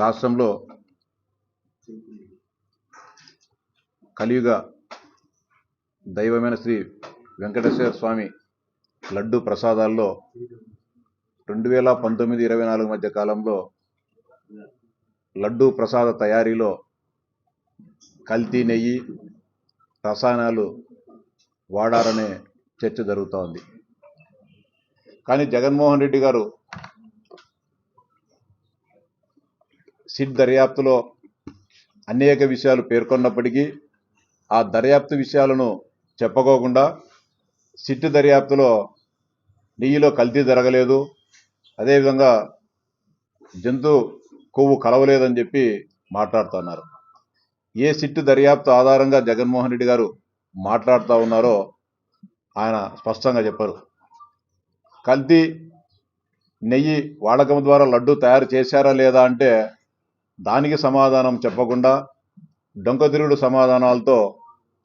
రాష్ట్రంలో కలియుగ దైవమైన శ్రీ వెంకటేశ్వర స్వామి లడ్డు ప్రసాదాల్లో రెండు వేల పంతొమ్మిది ఇరవై నాలుగు మధ్య కాలంలో లడ్డు ప్రసాద తయారీలో కల్తీ నెయ్యి రసాయనాలు వాడారనే చర్చ జరుగుతూ ఉంది. కానీ జగన్మోహన్ రెడ్డి గారు సిట్ దర్యాప్తులో అనేక విషయాలు పేర్కొన్నప్పటికీ ఆ దర్యాప్తు విషయాలను చెప్పుకోకుండా సిట్ దర్యాప్తులో నెయ్యిలో కల్తీ జరగలేదు. అదేవిధంగా జంతు కొవ్వు కలవలేదని చెప్పి మాట్లాడుతున్నారు. ఏ సిట్ దర్యాప్తు ఆధారంగా జగన్మోహన్ రెడ్డి గారు మాట్లాడుతూ ఉన్నారో ఆయన స్పష్టంగా చెప్పారు. కల్తీ నెయ్యి వాడకం ద్వారా లడ్డు తయారు చేశారా లేదా అంటే దానికి సమాధానం చెప్పకుండా డొంకతిరుగుడు సమాధానాలతో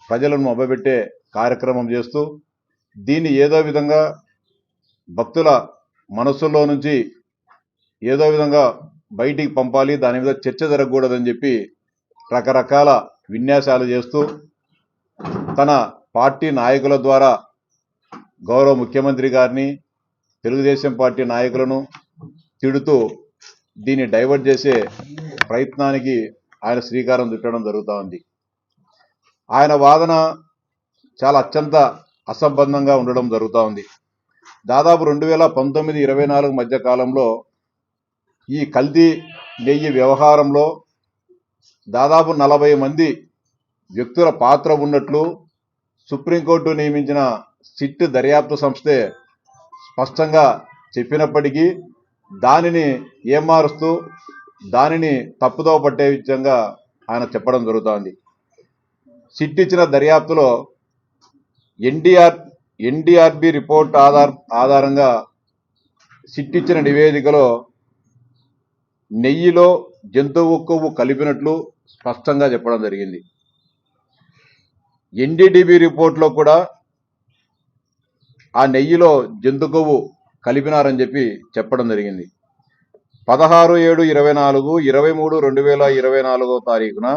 ప్రజలను మొబ్బపెట్టే కార్యక్రమం చేస్తూ దీన్ని ఏదో విధంగా భక్తుల మనస్సులో నుంచి ఏదో విధంగా బయటికి పంపాలి దాని మీద చర్చ జరగకూడదని చెప్పి రకరకాల విన్యాసాలు చేస్తూ తన పార్టీ నాయకుల ద్వారా గౌరవ ముఖ్యమంత్రి గారిని తెలుగుదేశం పార్టీ నాయకులను తిడుతూ దీన్ని డైవర్ట్ చేసే ప్రయత్నానికి ఆయన శ్రీకారం చుట్టడం జరుగుతూ ఉంది. ఆయన వాదన చాలా అత్యంత అసంబంధంగా ఉండడం జరుగుతూ ఉంది. దాదాపు రెండు వేల పంతొమ్మిది ఇరవై నాలుగు మధ్య కాలంలో ఈ కల్తీ నెయ్యి వ్యవహారంలో దాదాపు నలభై మంది వ్యక్తుల పాత్ర ఉన్నట్లు సుప్రీంకోర్టు నియమించిన సిట్ దర్యాప్తు సంస్థే స్పష్టంగా చెప్పినప్పటికీ దానిని ఏమారుస్తూ దానిని తప్పుదో పట్టే విధంగా ఆయన చెప్పడం జరుగుతోంది. సిట్ ఇచ్చిన దర్యాప్తులో ఎన్డీఆర్ ఎన్డీఆర్బి రిపోర్ట్ ఆధార్ ఆధారంగా సిట్ ఇచ్చిన నివేదికలో నెయ్యిలో జంతువు కొవ్వు కలిపినట్లు స్పష్టంగా చెప్పడం జరిగింది. ఎన్డీడీబీ రిపోర్ట్లో కూడా ఆ నెయ్యిలో జంతు కొవ్వు కలిపినారని చెప్పి చెప్పడం జరిగింది. పదహారు ఏడు ఇరవై నాలుగు ఇరవై మూడు రెండు వేల ఇరవై నాలుగో తారీఖున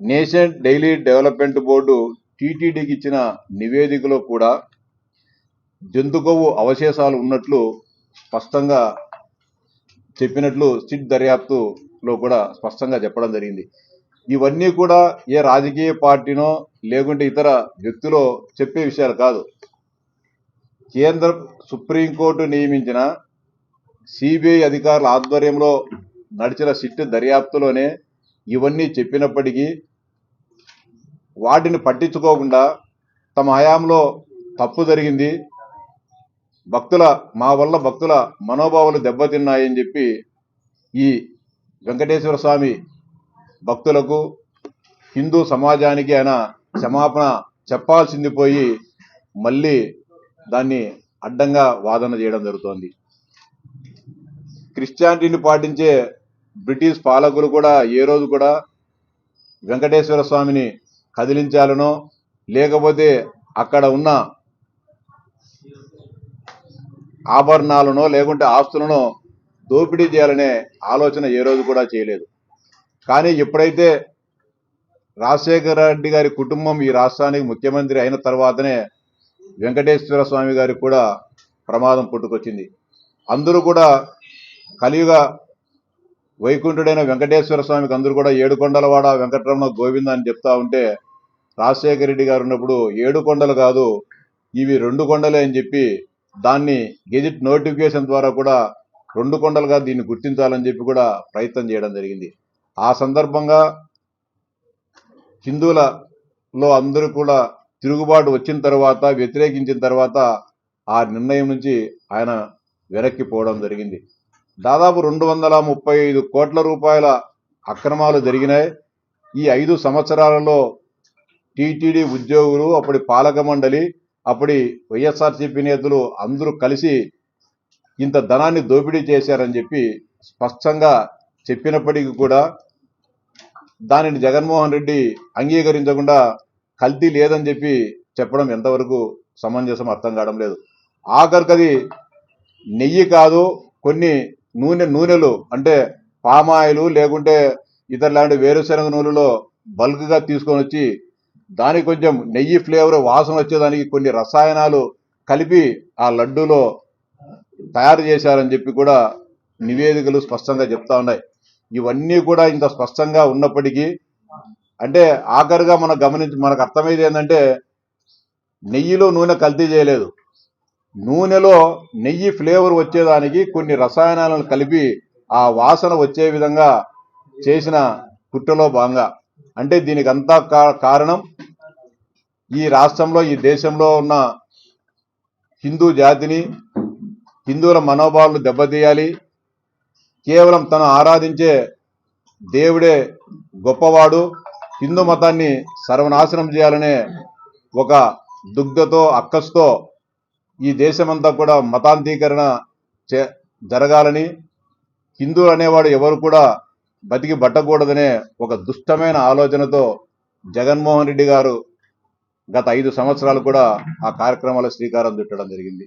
నేషన్ డైలీ డెవలప్మెంట్ బోర్డు టీటీడీకి ఇచ్చిన నివేదికలో కూడా జంతుకొవ్వు అవశేషాలు ఉన్నట్లు స్పష్టంగా చెప్పినట్లు సిట్ దర్యాప్తులో కూడా స్పష్టంగా చెప్పడం జరిగింది. ఇవన్నీ కూడా ఏ రాజకీయ పార్టీనో లేకుంటే ఇతర వ్యక్తులో చెప్పే విషయాలు కాదు. కేంద్ర సుప్రీంకోర్టు నియమించిన సిబిఐ అధికారుల ఆధ్వర్యంలో నడిచిన సిట్ దర్యాప్తులోనే ఇవన్నీ చెప్పినప్పటికీ వాటిని పట్టించుకోకుండా తమ హయాంలో తప్పు జరిగింది. భక్తుల మా వల్ల భక్తుల మనోభావాలు దెబ్బతిన్నాయని చెప్పి ఈ వెంకటేశ్వర స్వామి భక్తులకు హిందూ సమాజానికి ఆయన క్షమాపణ చెప్పాల్సింది పోయి మళ్ళీ దాన్ని అడ్డంగా వాదన చేయడం జరుగుతోంది. క్రిస్టియానిటీని పాటించే బ్రిటిష్ పాలకులు కూడా ఏ రోజు కూడా వెంకటేశ్వర స్వామిని కదిలించాలనో లేకపోతే అక్కడ ఉన్న ఆభరణాలనో లేకుంటే ఆస్తులను దోపిడీ చేయాలనే ఆలోచన ఏ రోజు కూడా చేయలేదు. కానీ ఎప్పుడైతే రాజశేఖర రెడ్డి గారి కుటుంబం ఈ రాష్ట్రానికి ముఖ్యమంత్రి అయిన తర్వాతనే వెంకటేశ్వర స్వామి గారికి కూడా ప్రమాదం పుట్టుకొచ్చింది. అందరూ కూడా కలియుగ వైకుంఠుడైన వెంకటేశ్వర స్వామికి అందరూ కూడా ఏడుకొండలవాడ వెంకటరమణ గోవింద అని చెప్తా ఉంటే రాజశేఖర రెడ్డి గారు ఉన్నప్పుడు ఏడు కొండలు కాదు ఇవి రెండు కొండలే అని చెప్పి దాన్ని గెజిట్ నోటిఫికేషన్ ద్వారా కూడా రెండు కొండలుగా దీన్ని గుర్తించాలని చెప్పి కూడా ప్రయత్నం చేయడం జరిగింది. ఆ సందర్భంగా హిందువులలో అందరూ కూడా తిరుగుబాటు వచ్చిన తర్వాత వ్యతిరేకించిన తర్వాత ఆ నిర్ణయం నుంచి ఆయన వెనక్కి పోవడం జరిగింది. దాదాపు రెండు వందల ముప్పై ఐదు కోట్ల రూపాయల అక్రమాలు జరిగినాయి. ఈ ఐదు సంవత్సరాలలో టీటీడీ ఉద్యోగులు అప్పటి పాలక మండలి అప్పటి వైఎస్ఆర్సీపీ నేతలు అందరూ కలిసి ఇంత ధనాన్ని దోపిడీ చేశారని చెప్పి స్పష్టంగా చెప్పినప్పటికీ కూడా దానిని జగన్మోహన్ రెడ్డి అంగీకరించకుండా కల్తీ లేదని చెప్పి చెప్పడం ఎంతవరకు సమంజసం అర్థం కావడం లేదు. ఆఖరికది నెయ్యి కాదు కొన్ని నూనె నూనెలు అంటే పామాయిలు లేకుంటే ఇతర లాంటి వేరుశనగ నూనెలో బల్క్గా తీసుకొని వచ్చి దానికి కొంచెం నెయ్యి ఫ్లేవర్ వాసన వచ్చేదానికి కొన్ని రసాయనాలు కలిపి ఆ లడ్డూలో తయారు చేశారని చెప్పి కూడా నివేదికలు స్పష్టంగా చెప్తా ఉన్నాయి. ఇవన్నీ కూడా ఇంత స్పష్టంగా ఉన్నప్పటికీ అంటే ఆఖరిగా మనం గమనించి మనకు అర్థమైంది ఏంటంటే నెయ్యిలో నూనె కల్తీ చేయలేదు. నూనెలో నెయ్యి ఫ్లేవర్ వచ్చేదానికి కొన్ని రసాయనాలను కలిపి ఆ వాసన వచ్చే విధంగా చేసిన పుట్టలో భాగంగా. అంటే దీనికి అంతా కారణం ఈ రాష్ట్రంలో ఈ దేశంలో ఉన్న హిందూ జాతిని హిందువుల మనోభావాలు దెబ్బతీయాలి. కేవలం తను ఆరాధించే దేవుడే గొప్పవాడు. హిందూ మతాన్ని సర్వనాశనం చేయాలనే ఒక దుగ్ధతో అక్కస్తో ఈ దేశమంతా కూడా మతాంతీకరణ చే జరగాలని హిందువులు అనేవాడు ఎవరు కూడా బతికి బట్టకూడదనే ఒక దుష్టమైన ఆలోచనతో జగన్మోహన్ రెడ్డి గారు గత ఐదు సంవత్సరాలు కూడా ఆ కార్యక్రమాల శ్రీకారం చుట్టడం జరిగింది.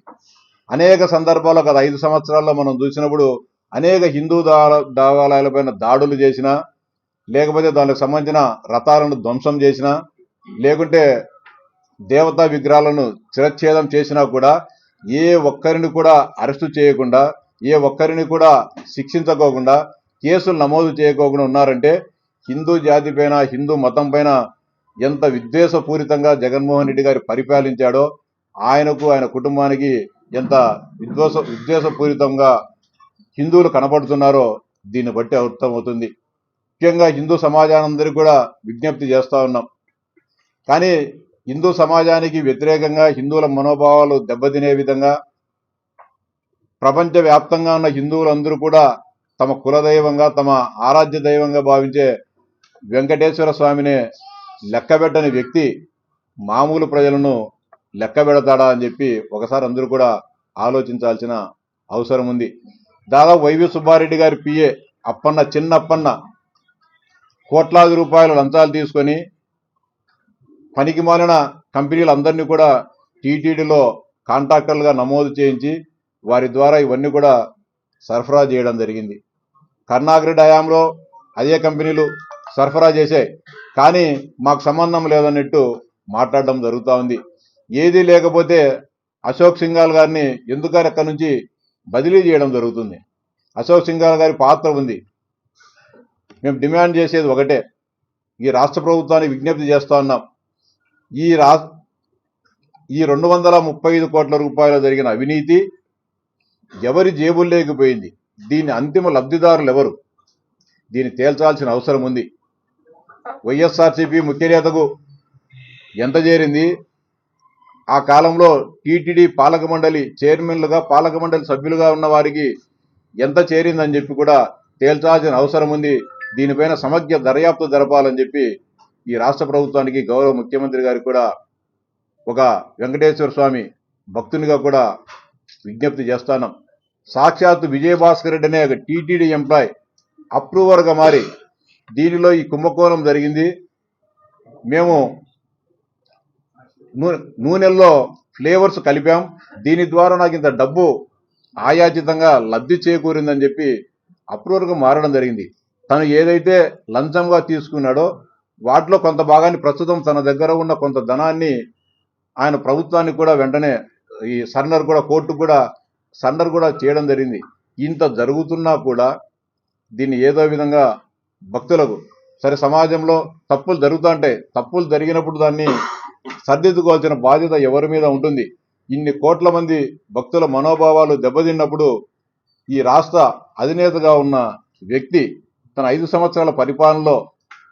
అనేక సందర్భాల్లో గత ఐదు సంవత్సరాల్లో మనం చూసినప్పుడు అనేక హిందూ దేవాలయాలపైన దాడులు చేసినా లేకపోతే దానికి సంబంధించిన రథాలను ధ్వంసం చేసినా లేకుంటే దేవతా విగ్రహాలను చిరచ్ఛేదం చేసినా కూడా ఏ ఒక్కరిని కూడా అరెస్టు చేయకుండా ఏ ఒక్కరిని కూడా శిక్షించకోకుండా కేసులు నమోదు చేయకోకుండా ఉన్నారంటే హిందూ జాతి పైన హిందూ మతం పైన ఎంత విద్వేషపూరితంగా జగన్మోహన్ రెడ్డి గారు పరిపాలించాడో ఆయనకు ఆయన కుటుంబానికి ఎంత విద్వేష విద్వేషపూరితంగా హిందువులు కనపడుతున్నారో దీన్ని బట్టి అర్థమవుతుంది. ముఖ్యంగా హిందూ సమాజానందరికీ కూడా విజ్ఞప్తి చేస్తూ ఉన్నాం. కానీ హిందూ సమాజానికి వ్యతిరేకంగా హిందువుల మనోభావాలు దెబ్బతినే విధంగా ప్రపంచ వ్యాప్తంగా ఉన్న హిందువులందరూ కూడా తమ కులదైవంగా తమ ఆరాధ్య దైవంగా భావించే వెంకటేశ్వర స్వామిని లెక్కబెట్టని వ్యక్తి మామూలు ప్రజలను లెక్క పెడతాడా అని చెప్పి ఒకసారి అందరూ కూడా ఆలోచించాల్సిన అవసరం ఉంది. దాదాపు వైవి సుబ్బారెడ్డి గారి పిఏ అప్పన్న చిన్నప్పన్న కోట్లాది రూపాయలు లంచాలు తీసుకొని పనికి మాలిన కంపెనీలందరినీ కూడా టీటీడీలో కాంట్రాక్టర్లుగా నమోదు చేయించి వారి ద్వారా ఇవన్నీ కూడా సరఫరా చేయడం జరిగింది. కర్ణాగ్రి హయాంలో అదే కంపెనీలు సరఫరా చేశాయి కానీ మాకు సంబంధం లేదన్నట్టు మాట్లాడడం జరుగుతూ ఉంది. ఏది లేకపోతే అశోక్ సింఘాల్ గారిని ఎందుకని అక్కడి నుంచి బదిలీ చేయడం జరుగుతుంది? అశోక్ సింఘాల్ గారి పాత్ర ఉంది. మేము డిమాండ్ చేసేది ఒకటే. ఈ రాష్ట్ర ప్రభుత్వాన్ని విజ్ఞప్తి చేస్తూ ఉన్నాం. ఈ రా ఈ రెండు వందల ముప్పై ఐదు కోట్ల రూపాయలు జరిగిన అవినీతి ఎవరి జేబుల్లోకి పోయింది? దీని అంతిమ లబ్ధిదారులు ఎవరు? దీన్ని తేల్చాల్సిన అవసరం ఉంది. వైఎస్ఆర్సీపీ ముఖ్య నేతకు ఎంత చేరింది? ఆ కాలంలో టీటీడీ పాలక మండలి చైర్మన్లుగా పాలక మండలి సభ్యులుగా ఉన్న వారికి ఎంత చేరిందని చెప్పి కూడా తేల్చాల్సిన అవసరం ఉంది. దీనిపైన సమగ్ర దర్యాప్తు జరపాలని చెప్పి ఈ రాష్ట్ర ప్రభుత్వానికి గౌరవ ముఖ్యమంత్రి గారికి కూడా ఒక వెంకటేశ్వర స్వామి భక్తునిగా కూడా విజ్ఞప్తి చేస్తాను. సాక్షాత్తు విజయభాస్కర్ రెడ్డి అనే ఒక టీటీడీ ఎంప్లాయ్ అప్రూవర్గా మారి దీనిలో ఈ కుంభకోణం జరిగింది. మేము నూనె నూనెల్లో ఫ్లేవర్స్ కలిపాం. దీని ద్వారా నాకు ఇంత డబ్బు ఆయాచితంగా లబ్ధి చేకూరిందని చెప్పి అప్రూవర్గా మారడం జరిగింది. తను ఏదైతే లంచంగా తీసుకున్నాడో వాటిలో కొంత భాగాన్ని ప్రస్తుతం తన దగ్గర ఉన్న కొంత ధనాన్ని ఆయన ప్రభుత్వానికి కూడా వెంటనే ఈ సర్నర్ కూడా కోర్టు కూడా సర్నర్ కూడా చేయడం జరిగింది. ఇంత జరుగుతున్నా కూడా దీన్ని ఏదో విధంగా భక్తులకు సరే సమాజంలో తప్పులు జరుగుతుంటాయి తప్పులు జరిగినప్పుడు దాన్ని సర్దిద్దుకోవాల్సిన బాధ్యత ఎవరి మీద ఉంటుంది? ఇన్ని కోట్ల మంది భక్తుల మనోభావాలు దెబ్బతిన్నప్పుడు ఈ రాష్ట్ర అధినేతగా ఉన్న వ్యక్తి తన ఐదు సంవత్సరాల పరిపాలనలో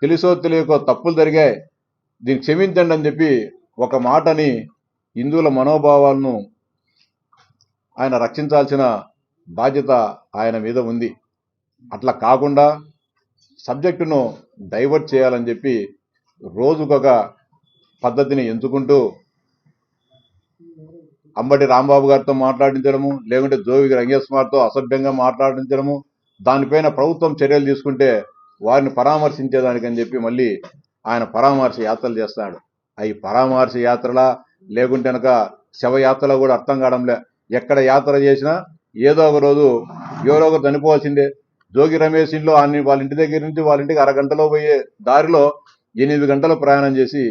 తెలుసో తెలియకో తప్పులు జరిగాయి. దీన్ని క్షమించండి అని చెప్పి ఒక మాటని హిందువుల మనోభావాలను ఆయన రక్షించాల్సిన బాధ్యత ఆయన మీద ఉంది. అట్లా కాకుండా సబ్జెక్టును డైవర్ట్ చేయాలని చెప్పి రోజుకొక పద్ధతిని ఎంచుకుంటూ అంబటి రాంబాబు గారితో మాట్లాడించడము లేకుంటే జోగి రంగేశ్వరతో అసభ్యంగా మాట్లాడించడము దానిపైన ప్రభుత్వం చర్యలు తీసుకుంటే వారిని పరామర్శించేదానికని చెప్పి మళ్ళీ ఆయన పరామర్శ యాత్రలు చేస్తాడు. అవి పరామర్శ యాత్రలా లేకుంటే కనుక శవయాత్రలో కూడా అర్థం కావడంలే ఎక్కడ యాత్ర చేసినా ఏదో ఒక రోజు ఎవరో ఒకరు చనిపోవాల్సిందే. జోగి రమేష్ ఇంట్లో అన్ని వాళ్ళ ఇంటి దగ్గర నుంచి వాళ్ళ ఇంటికి అరగంటలో పోయే దారిలో ఎనిమిది గంటలు ప్రయాణం చేసి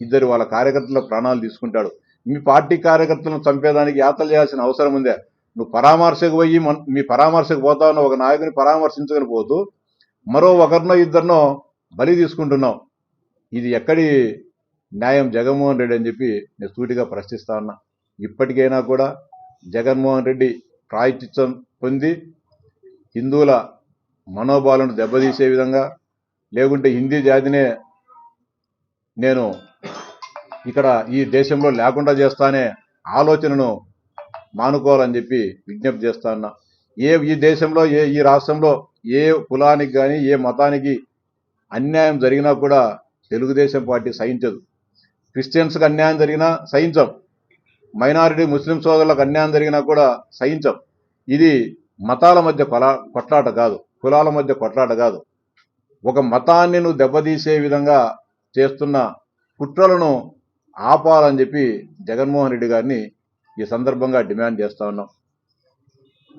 ఇద్దరు వాళ్ళ కార్యకర్తల ప్రాణాలు తీసుకుంటాడు. మీ పార్టీ కార్యకర్తలను చంపేదానికి యాత్రలు చేయాల్సిన అవసరం ఉందే. నువ్వు పరామర్శకు పోయి మీ పరామర్శకు పోతా ఉన్న ఒక నాయకుని పరామర్శించుకొని పోతూ మరో ఒకరినో ఇద్దరినో బలి తీసుకుంటున్నావు ఇది ఎక్కడి న్యాయం జగన్మోహన్ రెడ్డి అని చెప్పి నేను సూటిగా ప్రశ్నిస్తా ఉన్నా. ఇప్పటికైనా కూడా జగన్మోహన్ రెడ్డి ప్రాయచిత్వం పొంది హిందువుల మనోభావాలను దెబ్బతీసే విధంగా లేకుంటే హిందీ జాతినే నేను ఇక్కడ ఈ దేశంలో లేకుండా చేస్తానే ఆలోచనను మానుకోవాలని చెప్పి విజ్ఞప్తి చేస్తా ఉన్నా. ఏ ఈ దేశంలో ఏ ఈ రాష్ట్రంలో ఏ కులానికి కానీ ఏ మతానికి అన్యాయం జరిగినా కూడా తెలుగుదేశం పార్టీ సహించదు. క్రిస్టియన్స్కి అన్యాయం జరిగినా సహించం. మైనారిటీ ముస్లిం సోదరులకు అన్యాయం జరిగినా కూడా సహించం. ఇది మతాల మధ్య కొలా కొట్లాట కాదు. కులాల మధ్య కొట్లాట కాదు. ఒక మతాన్ని నువ్వు దెబ్బతీసే విధంగా చేస్తున్న కుట్రలను ఆపాలని చెప్పి జగన్మోహన్ రెడ్డి గారిని ఈ సందర్భంగా డిమాండ్ చేస్తా ఉన్నాం.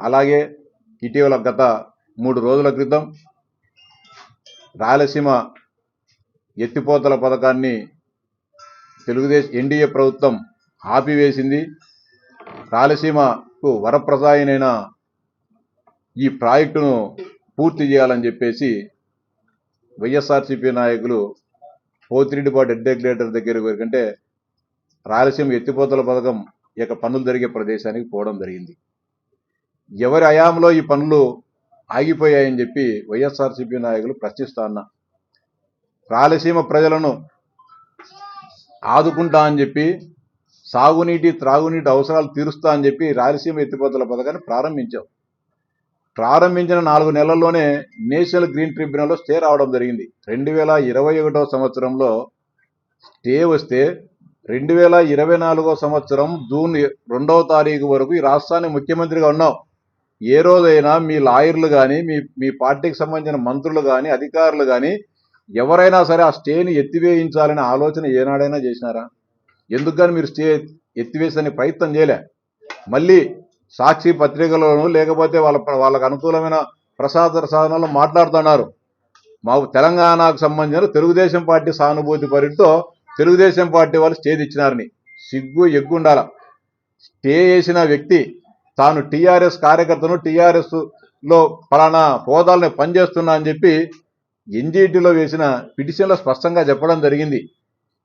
అలాగే ఇటీవల గత మూడు రోజుల క్రితం రాయలసీమ ఎత్తిపోతల పథకాన్ని తెలుగుదేశం ఎన్డీఏ ప్రభుత్వం ఆపివేసింది. రాయలసీమకు వరప్రసాయనైన ఈ ప్రాజెక్టును పూర్తి చేయాలని చెప్పేసి వైఎస్ఆర్సీపీ నాయకులు పోతిరెడ్డిపాటి అడ్డెగ్రేటర్ దగ్గర కంటే రాయలసీమ ఎత్తిపోతల పథకం ఇక పనులు జరిగే ప్రదేశానికి పోవడం జరిగింది. ఎవరి హయాంలో ఈ పనులు ఆగిపోయాయని చెప్పి వైఎస్ఆర్సీపీ నాయకులు ప్రశ్నిస్తా ఉన్నా. రాయలసీమ ప్రజలను ఆదుకుంటా అని చెప్పి సాగునీటి త్రాగునీటి అవసరాలు తీరుస్తా అని చెప్పి రాయలసీమ ఎత్తిపోతల పథకాన్ని ప్రారంభించాం. ప్రారంభించిన నాలుగు నెలల్లోనే నేషనల్ గ్రీన్ ట్రిబ్యునల్లో స్టే రావడం జరిగింది. రెండు వేల ఇరవై ఒకటో సంవత్సరంలో స్టే వస్తే రెండు వేల ఇరవై నాలుగో సంవత్సరం జూన్ రెండవ తారీఖు వరకు ఈ రాష్ట్రాన్ని ముఖ్యమంత్రిగా ఉన్నాం. ఏ రోజైనా మీ లాయర్లు కానీ మీ మీ పార్టీకి సంబంధించిన మంత్రులు కానీ అధికారులు కానీ ఎవరైనా సరే ఆ స్టేని ఎత్తివేయించాలనే ఆలోచన ఏనాడైనా చేసినారా? ఎందుకు కానీ మీరు స్టే ఎత్తివేసే ప్రయత్నం చేయలే. మళ్ళీ సాక్షి పత్రికలోను లేకపోతే వాళ్ళ వాళ్ళకు అనుకూలమైన ప్రసాద సాధనాలు మాట్లాడుతున్నారు. మాకు తెలంగాణకు సంబంధించిన తెలుగుదేశం పార్టీ సానుభూతి పరిడితో తెలుగుదేశం పార్టీ వాళ్ళు స్టే ఇచ్చినారని సిగ్గు ఎగ్గుండాల. స్టే చేసిన వ్యక్తి తాను టీఆర్ఎస్ కార్యకర్తను టీఆర్ఎస్లో ఫలానా హోదాలను పనిచేస్తున్నా అని చెప్పి ఎన్జీటీలో వేసిన పిటిషన్లో స్పష్టంగా చెప్పడం జరిగింది.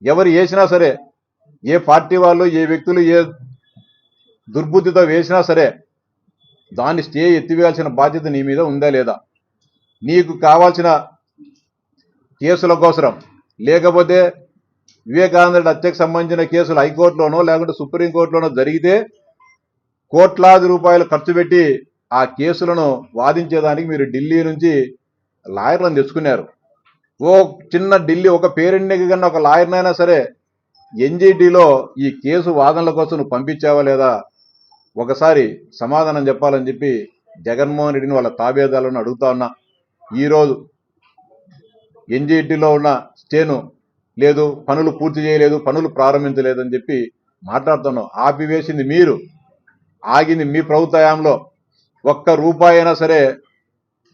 ఎవరు వేసినా సరే ఏ పార్టీ వాళ్ళు ఏ వ్యక్తులు ఏ దుర్బుద్ధితో వేసినా సరే దాన్ని స్టే ఎత్తివేయాల్సిన బాధ్యత నీ మీద ఉందా లేదా? నీకు కావాల్సిన కేసుల కోసరం. లేకపోతే వివేకానంద హత్యకు సంబంధించిన కేసులు హైకోర్టులోనో లేకుంటే సుప్రీంకోర్టులోనో జరిగితే కోట్లాది రూపాయలు ఖర్చు పెట్టి ఆ కేసులను వాదించేదానికి మీరు ఢిల్లీ నుంచి లాయర్లను తెచ్చుకున్నారు. ఓ చిన్న ఢిల్లీ ఒక పేరెంట్కి కన్నా ఒక లాయర్నైనా సరే ఎన్జిటిలో ఈ కేసు వాదనల కోసం నువ్వు పంపించావా లేదా? ఒకసారి సమాధానం చెప్పాలని చెప్పి జగన్మోహన్ రెడ్డిని వాళ్ళ తాబేదాలను అడుగుతా ఉన్నా. ఈరోజు ఎన్జిటిలో ఉన్న స్టేను లేదు పనులు పూర్తి చేయలేదు పనులు ప్రారంభించలేదని చెప్పి మాట్లాడుతున్నాం ఆపివేసింది మీరు. ఆగింది మీ ప్రభుత్వ హయాంలో ఒక్క రూపాయి అయినా సరే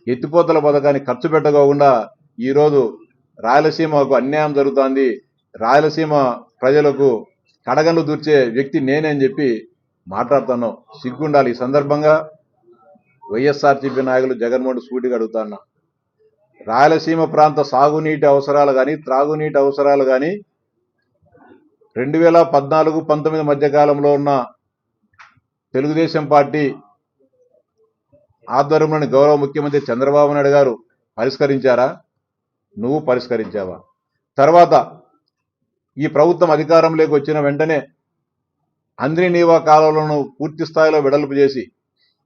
ఎత్తిపోతల పథకాన్ని ఖర్చు పెట్టకోకుండా ఈరోజు రాయలసీమకు అన్యాయం జరుగుతోంది. రాయలసీమ ప్రజలకు కడగన్లు దూర్చే వ్యక్తి నేనే అని చెప్పి మాట్లాడుతున్నాం. సిగ్గుండాలి ఈ సందర్భంగా వైఎస్ఆర్సీపీ నాయకులు జగన్మోహన్ సూటిగా అడుగుతున్నా రాయలసీమ ప్రాంత సాగునీటి అవసరాలు కానీ త్రాగునీటి అవసరాలు కానీ రెండు వేల పద్నాలుగు పంతొమ్మిది మధ్య కాలంలో ఉన్న తెలుగుదేశం పార్టీ ఆధ్వర్యంలోని గౌరవ ముఖ్యమంత్రి చంద్రబాబు నాయుడు గారు పరిష్కరించారా? నువ్వు పరిష్కరించావా? తర్వాత ఈ ప్రభుత్వం అధికారంలోకి వచ్చిన వెంటనే అంద్రి నీవా కాలువలను పూర్తి స్థాయిలో వెడల్పు చేసి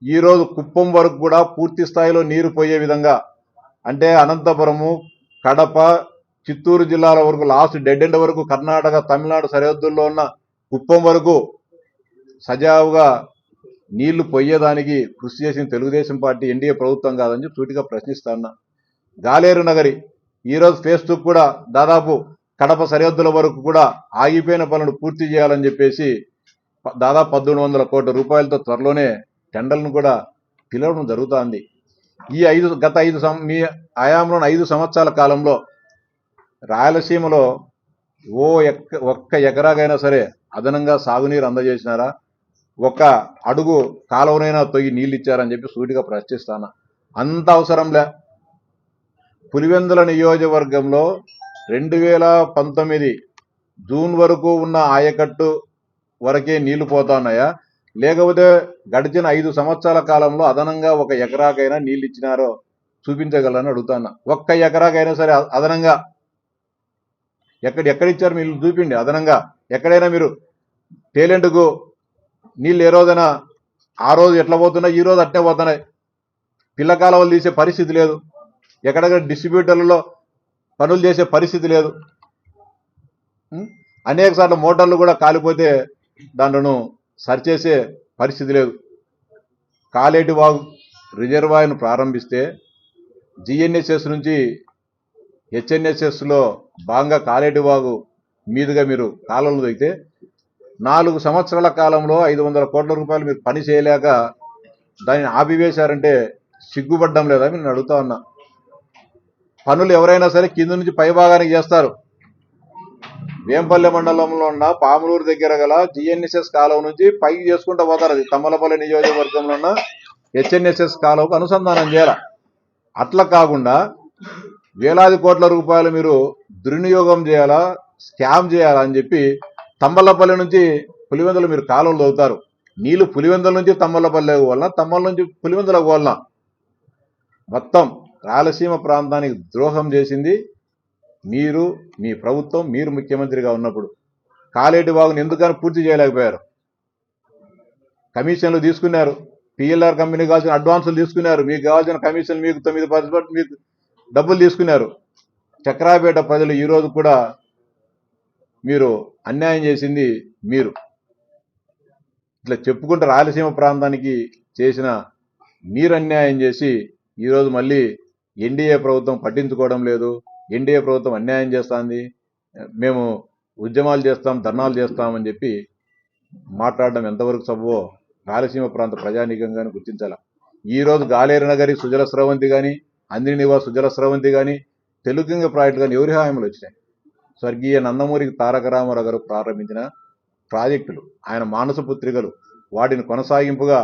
ఈరోజు కుప్పం వరకు కూడా పూర్తి స్థాయిలో నీరు పోయే విధంగా అంటే అనంతపురము కడప చిత్తూరు జిల్లాల వరకు లాస్ట్ డెడ్ ఎండ్ వరకు కర్ణాటక తమిళనాడు సరిహద్దుల్లో ఉన్న కుప్పం వరకు సజావుగా నీళ్ళు పొయ్యేదానికి కృషి చేసిన తెలుగుదేశం పార్టీ ఎన్డీఏ ప్రభుత్వం కాదని చెప్పి సూటిగా ప్రశ్నిస్తాను గాలేరు నగరి ఈరోజు ఫేస్బుక్ కూడా దాదాపు కడప సరిహద్దుల వరకు కూడా ఆగిపోయిన పనులు పూర్తి చేయాలని చెప్పేసి ప- దాదాపు పద్దెనిమిది వందల కోట్ల రూపాయలతో త్వరలోనే టెండర్లను కూడా పిలవడం జరుగుతోంది. ఈ ఐదు గత ఐదు మీ ఆయాంలోని ఐదు సంవత్సరాల కాలంలో రాయలసీమలో ఓ ఎక్క ఒక్క ఎకరాకైనా సరే అదనంగా సాగునీరు అందజేసినారా? ఒక అడుగు కాలువనైనా తొయ్యి నీళ్ళు ఇచ్చారని చెప్పి సూటిగా ప్రశ్నిస్తాను? అంత అవసరంలే. పులివెందుల నియోజకవర్గంలో రెండు వేల పంతొమ్మిది జూన్ వరకు ఉన్న ఆయకట్టు వరకే నీళ్ళు పోతున్నాయా? లేకపోతే గడిచిన ఐదు సంవత్సరాల కాలంలో అదనంగా ఒక ఎకరాకైనా నీళ్ళు ఇచ్చినారో చూపించగలని అడుగుతాను ఒక్క ఎకరాకైనా సరే అదనంగా. ఎక్కడ ఎక్కడిచ్చారు మీరు? చూపిండి అదనంగా. ఎక్కడైనా మీరు టేలెంట్కు నీళ్ళు ఏ రోజైనా ఆ రోజు ఎట్లా పోతున్నాయి ఈ రోజు అట్నే పోతున్నాయి. పిల్లకాలవలు తీసే పరిస్థితి లేదు. ఎక్కడెక్కడ డిస్ట్రిబ్యూటర్లలో పనులు చేసే పరిస్థితి లేదు. అనేక సార్లు మోటార్లు కూడా కాలిపోతే దాంట్లను సరిచేసే పరిస్థితి లేదు. కాలేటి వాగు రిజర్వాయర్ను ప్రారంభిస్తే జిఎన్ఎస్ఎస్ నుంచి హెచ్ఎన్ఎస్ఎస్లో భాగంగా కాలేటి వాగు మీదుగా మీరు కాలంలో దొరికితే నాలుగు సంవత్సరాల కాలంలో ఐదు వందల కోట్ల రూపాయలు మీరు పని చేయలేక దాన్ని ఆపివేశారంటే సిగ్గుపడ్డం లేదా మీరు నేను అడుగుతా ఉన్నా. పనులు ఎవరైనా సరే కింద నుంచి పై భాగానికి చేస్తారు. వేంపల్లె మండలంలో ఉన్న పాములూరు దగ్గర గల జిఎన్ఎస్ఎస్ కాలువ నుంచి పైకి చేసుకుంటూ పోతారు. అది తమ్మలపల్లి నియోజకవర్గంలో ఉన్న హెచ్ఎన్ఎస్ఎస్ కాలువకు అనుసంధానం చేయాలి. అట్లా కాకుండా వేలాది కోట్ల రూపాయలు మీరు దుర్వినియోగం చేయాలా స్కామ్ చేయాలా అని చెప్పి తమ్మలపల్లి నుంచి పులివెందులు మీరు కాలువలు తవ్వుతారు. నీళ్ళు పులివెందుల నుంచి తమ్మలపల్లి వలన తమ్మల నుంచి పులివెందుల వలన. మొత్తం రాయలసీమ ప్రాంతానికి ద్రోహం చేసింది మీరు మీ ప్రభుత్వం మీరు ముఖ్యమంత్రిగా ఉన్నప్పుడు. కాలేటి బాగుని ఎందుకని పూర్తి చేయలేకపోయారు? కమిషన్లు తీసుకున్నారు. పిఎల్ఆర్ కంపెనీ కావాల్సిన అడ్వాన్సులు తీసుకున్నారు. మీకు కావాల్సిన కమిషన్ మీకు తొమ్మిది పర్సెంట్ మీకు డబ్బులు తీసుకున్నారు. చక్రాపేట ప్రజలు ఈరోజు కూడా మీరు అన్యాయం చేసింది మీరు. ఇట్లా చెప్పుకుంటే రాయలసీమ ప్రాంతానికి చేసిన మీరు అన్యాయం చేసి ఈరోజు మళ్ళీ ఎన్డీఏ ప్రభుత్వం పట్టించుకోవడం లేదు. ఎన్డీఏ ప్రభుత్వం అన్యాయం చేస్తుంది. మేము ఉద్యమాలు చేస్తాం ధర్నాలు చేస్తామని చెప్పి మాట్లాడడం ఎంతవరకు సబబో రాయలసీమ ప్రాంత ప్రజానీకంగానే గుర్తించాల. ఈరోజు గాలేరు నగరి సుజల స్రవంతి కానీ అందిని నివాస్ సుజల స్రవంతి కానీ తెలుగు ప్రాజెక్టు కానీ ఎవరి హామీలు వచ్చినాయి? స్వర్గీయ నందమూరి తారక రామారావు గారు ప్రారంభించిన ప్రాజెక్టులు ఆయన మానస పుత్రికలు వాటిని కొనసాగింపుగా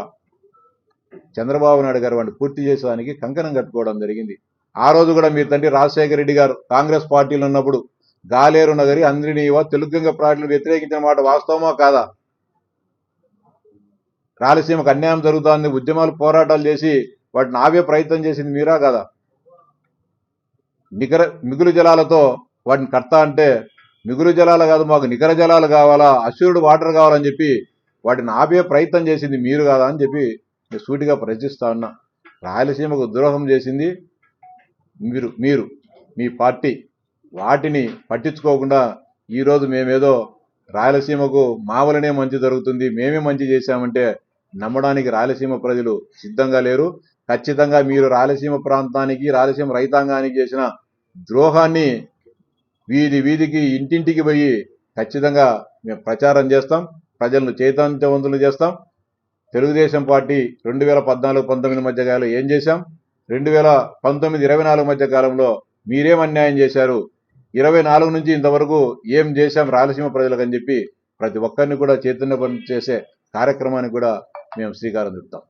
చంద్రబాబు నాయుడు గారు వాటిని పూర్తి చేసేదానికి కంకణం కట్టుకోవడం జరిగింది. ఆ రోజు కూడా మీ తండ్రి రాజశేఖర రెడ్డి గారు కాంగ్రెస్ పార్టీలో ఉన్నప్పుడు గాలేరు నగరి అంద్రినీవ తెలుగుగంగ ప్రాజెక్టులు వ్యతిరేకించిన మాట వాస్తవమా కాదా? రాయలసీమకు అన్యాయం జరుగుతోంది ఉద్యమాలు పోరాటాలు చేసి వాటిని ఆవే ప్రయత్నం చేసింది మీరా కదా? నికర మిగులు జలాలతో వాటిని కడతా అంటే మిగులు జలాలు కాదు మాకు నికర జలాలు కావాలా అష్యూర్డ్ వాటర్ కావాలని చెప్పి వాటిని ఆపే ప్రయత్నం చేసింది మీరు కాదా అని చెప్పి నేను సూటిగా ప్రశ్నిస్తా ఉన్నా. రాయలసీమకు ద్రోహం చేసింది మీరు మీరు మీ పార్టీ. వాటిని పట్టించుకోకుండా ఈరోజు మేమేదో రాయలసీమకు మావలనే మంచి జరుగుతుంది మేమే మంచి చేశామంటే నమ్మడానికి రాయలసీమ ప్రజలు సిద్ధంగా లేరు. ఖచ్చితంగా మీరు రాయలసీమ ప్రాంతానికి రాయలసీమ రైతాంగానికి చేసిన ద్రోహాన్ని వీధి వీధికి ఇంటింటికి పోయి ఖచ్చితంగా మేము ప్రచారం చేస్తాం ప్రజలను చైతన్యవంతులు చేస్తాం. తెలుగుదేశం పార్టీ రెండు వేల పద్నాలుగు పంతొమ్మిది మధ్య కాలంలో ఏం చేశాం? రెండు వేల పంతొమ్మిది ఇరవై నాలుగు మధ్య కాలంలో మీరేం అన్యాయం చేశారు? ఇరవై నాలుగు నుంచి ఇంతవరకు ఏం చేశాం? రాయలసీమ ప్రజలకు అని చెప్పి ప్రతి ఒక్కరిని కూడా చైతన్యపరం చేసే కార్యక్రమానికి కూడా మేము శ్రీకారం చుడతాం